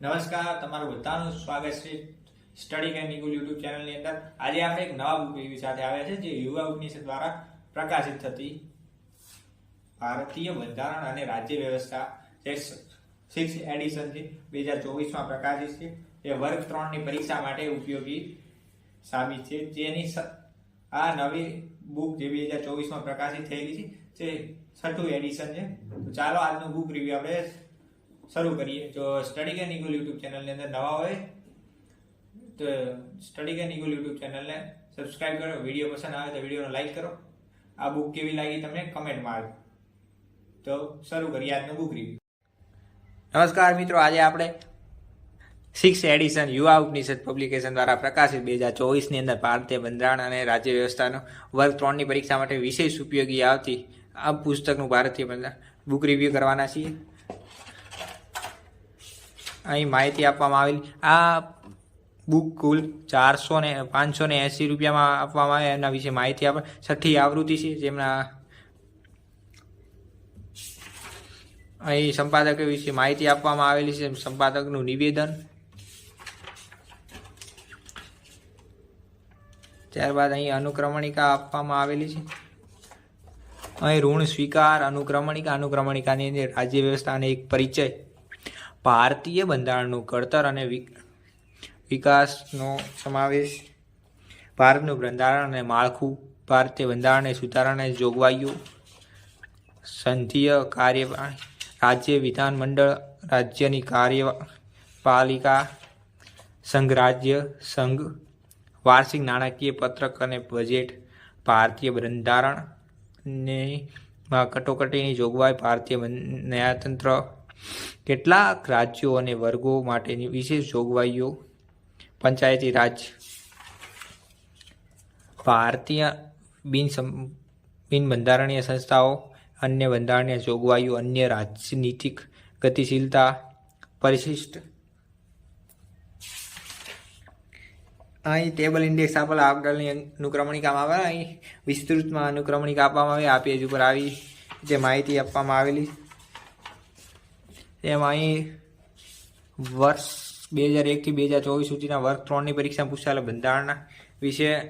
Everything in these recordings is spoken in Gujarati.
નમસ્કાર, તમારું બધાનું સ્વાગત છે સ્ટડી કેન નિકુલ યુટ્યુબ ચેનલની અંદર. આજે આપણે એક નવા બુક રિવ્યુ સાથે આવ્યા છે, જે યુવા ઉપનિષદ દ્વારા પ્રકાશિત થતી ભારતીય બંધારણ અને રાજ્ય વ્યવસ્થા જે સિક્સ એડિશન છે બે હજાર ચોવીસમાં પ્રકાશિત છે. એ વર્ગ ત્રણની પરીક્ષા માટે ઉપયોગી સાબિત છે. જેની આ નવી બુક જે બે હજાર ચોવીસમાં પ્રકાશિત થયેલી છે તે છઠ્ઠું એડિશન છે. ચાલો આજનું બુક રિવ્યુ આપણે શરૂ કરીએ. જો સ્ટડી કેન ઇગોલ યુટ્યુબ ચેનલની અંદર નવા હોય, તો સ્ટડી કેન ઇગોલ યુટ્યુબ ચેનલને સબસ્ક્રાઇબ કરો. વીડિયો પસંદ આવે તો વિડીયોને લાઇક કરો. આ બુક કેવી લાગી તમને? કમેન્ટ મારજો તો શરૂ કરીએ આજનું બુક રિવ્યુ નમસ્કાર મિત્રો, આજે આપણે સિક્સ એડિશન યુવા ઉપનિષદ પબ્લિકેશન દ્વારા પ્રકાશિત બે હજાર ચોવીસની અંદર ભારતીય બંધારણ અને રાજ્ય વ્યવસ્થાનો વર્ગ ત્રણની પરીક્ષા માટે વિશેષ ઉપયોગી આવતી આ પુસ્તકનું ભારતીય બંધારણ. બુક રિવ્યૂ કરવાના છીએ. અહીં માહિતી આપવામાં આવેલી. આ બુક કુલ ચારસો ને, પાંચસો ને એંસી રૂપિયામાં આપવામાં આવે, એના વિશે માહિતી આપે. છઠ્ઠી આવૃત્તિ છે, જેમના અહીં સંપાદક વિશે માહિતી આપવામાં આવેલી છે, સંપાદકનું નિવેદન. ત્યારબાદ અહીં અનુક્રમણિકા આપવામાં આવેલી છે. અહીં ઋણ સ્વીકાર, અનુક્રમણિકા, અનુક્રમણિકાની અંદર રાજ્ય વ્યવસ્થા અને એક પરિચય. ભારતીય બંધારણનું ઘડતર અને વિકાસનો સમાવેશ, ભારતનું બંધારણ અને માળખું, ભારતીય બંધારણને સુધારણાની જોગવાઈઓ સંઘીય કાર્યવાહી, રાજ્ય વિધાનમંડળ, રાજ્યની કાર્યપાલિકા, સંઘ, રાજ્ય સંઘ, વાર્ષિક નાણાકીય પત્રક અને બજેટ, ભારતીય બંધારણને કટોકટીની જોગવાઈ, ભારતીય ન્યાયતંત્ર કેટલાક રાજ્યો અને વર્ગો માટેની વિશેષ જોગવાઈઓ. પંચાયતી રાજ. ભારતીય બિન બિન બંધારણીય સંસ્થાઓ, અન્ય બંધારણીય જોગવાઈઓ, અન્ય રાજનીતિક ગતિશીલતા, પરિશિષ્ટ. અહીં ટેબલ ઇન્ડેક્સ આપેલા આગળની અનુક્રમણિકામાં આવેલા. અહીં વિસ્તૃતમાં અનુક્રમણિકા આપવામાં આવી. આ પેજ ઉપર આવી જે માહિતી આપવામાં આવેલી. એમાં અહીં વર્ષ બે હજાર એકથી બે હજાર ચોવીસ સુધીના વર્ગ ત્રણની પરીક્ષા પૂછાયેલા બંધારણના વિશે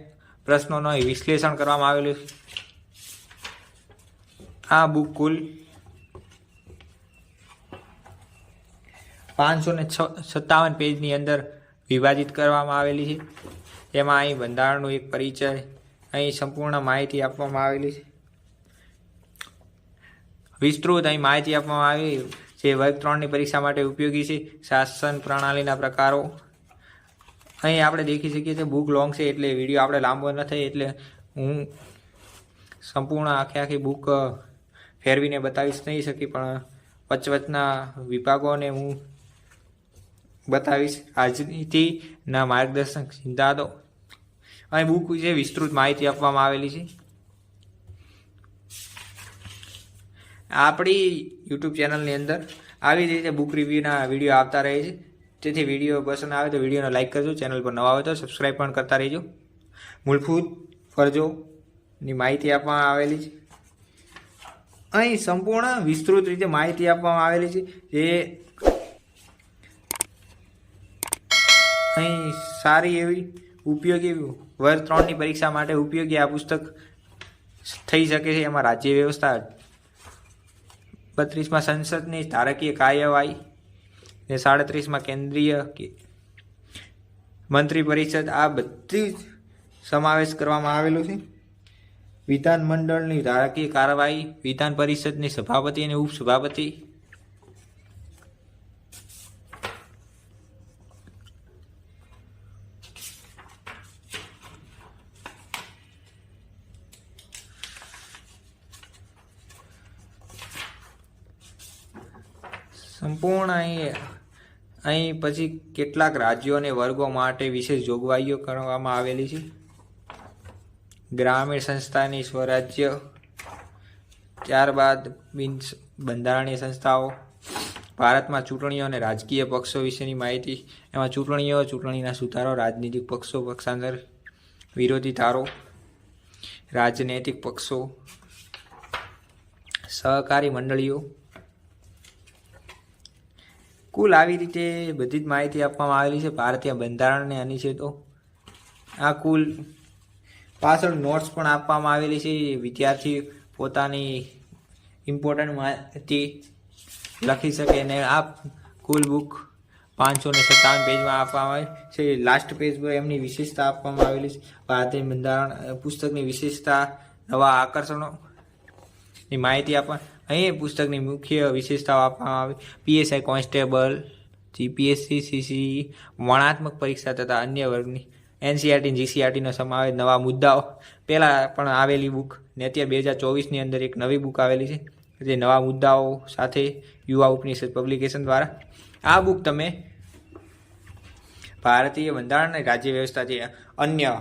પ્રશ્નોનું વિશ્લેષણ કરવામાં આવેલું છે. આ બુક કુલ પાંચસો ને સત્તાવન પેજની અંદર વિભાજિત કરવામાં આવેલી છે. એમાં અહીં બંધારણનો એક પરિચય અહીં સંપૂર્ણ માહિતી આપવામાં આવેલી છે. વિસ્તૃત અહીં માહિતી આપવામાં આવી જે વર્ગ ત્રણની પરીક્ષા માટે ઉપયોગી છે, શાસન પ્રણાલીના પ્રકારો. અહીં આપણે દેખી શકીએ છીએ બુક લોંગ છે એટલે વીડિયો આપણે લાંબો ન થાય એટલે હું સંપૂર્ણ આખે આખી બુક ફેરવીને બતાવીશ નહીં શકી, પણ વચવચના વિભાગોને હું બતાવીશ. રાજનીતિના માર્ગદર્શક સિદ્ધાંતો. અહીં બુક વિશે વિસ્તૃત માહિતી આપવામાં આવેલી છે. આપણી યુટ્યુબ ચેનલની અંદર આવી રીતે બુક રિવ્યૂના વીડિયો આવતા રહે છે. તેથી વીડિયો પસંદ આવે તો વિડીયોને લાઇક કરજો. ચેનલ પર નવા હોય તો સબસ્ક્રાઈબ પણ કરતા રહેજો. મૂળભૂત ફરજોની માહિતી આપવામાં આવેલી છે. અહીં સંપૂર્ણ વિસ્તૃત રીતે માહિતી આપવામાં આવેલી છે જે અહીં સારી એવી ઉપયોગી વર્ગ ત્રણની પરીક્ષા માટે ઉપયોગી આ પુસ્તક થઈ શકે છે. એમાં રાજ્ય વ્યવસ્થા બત્રીસમાં સંસદની ધારકીય કાર્યવાહી ને સાડત્રીસમાં કેન્દ્રીય મંત્રી પરિષદ આ બધી જ સમાવેશ કરવામાં આવેલો છે. વિધાન મંડળની ધારકીય કાર્યવાહી, વિધાન પરિષદની સભાપતિ અને ઉપસભાપતિ સંપૂર્ણ અહીં અહીં પછી કેટલાક રાજ્યો અને વર્ગો માટે વિશેષ જોગવાઈઓ કરવામાં આવેલી છે. ગ્રામીણ સંસ્થાની સ્વરાજ્ય, ત્યારબાદ બિન બંધારણીય સંસ્થાઓ, ભારતમાં ચૂંટણીઓ અને રાજકીય પક્ષો વિશેની માહિતી, એમાં ચૂંટણીઓ, ચૂંટણીના સુધારો, રાજનીતિક પક્ષો, પક્ષાંતર, વિરોધી ધારો, રાજનૈતિક પક્ષો, સહકારી મંડળીઓ કુલ આવી રીતે બધી જ માહિતી આપવામાં આવેલી છે. ભારતીય બંધારણને આની આ કુલ પાછળ નોટ્સ પણ આપવામાં આવેલી છે. વિદ્યાર્થી પોતાની ઇમ્પોર્ટન્ટ માહિતી લખી શકે અને આ કુલ બુક પાંચસો ને સત્તાવન પેજમાં આપવામાં આવે છે. લાસ્ટ પેજ પર એમની વિશેષતા આપવામાં આવેલી છે. ભારતીય બંધારણ પુસ્તકની વિશેષતા, નવા આકર્ષણો ની માહિતી આપવા અહીં પુસ્તકની મુખ્ય વિશેષતાઓ આપવામાં આવી. પીએસઆઈ કોન્સ્ટેબલ જીપીએસસી સીસી વર્ણાત્મક પરીક્ષા તથા અન્ય વર્ગની. એનસીઆરટી જીસીઆરટીનો સમાવેશ નવા મુદ્દાઓ. પહેલાં પણ આવેલી બુક ને અત્યારે બે હજાર ચોવીસની અંદર એક નવી બુક આવેલી છે. જે નવા મુદ્દાઓ સાથે યુવા ઉપનિષદ પબ્લિકેશન દ્વારા. આ બુક તમે ભારતીય બંધારણ અને રાજ્ય વ્યવસ્થા જે અન્ય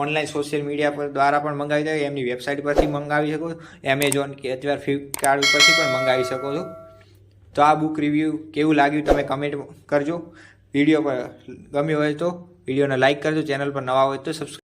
ઓનલાઈન સોશિયલ મીડિયા પર દ્વારા પણ મંગાવી દો એમની વેબસાઇટ પરથી મંગાવી શકો એમેઝોન કે અથવા ફ્લિપકાર્ટ ઉપરથી પણ મંગાવી શકો છો. તો આ બુક રિવ્યૂ કેવું લાગ્યું તમે કમેન્ટ કરજો. વીડિયો પર ગમ્યો હોય તો વિડીયોને લાઇક કરજો, ચેનલ પર નવા હોય તો સબસ્ક્રાઈબ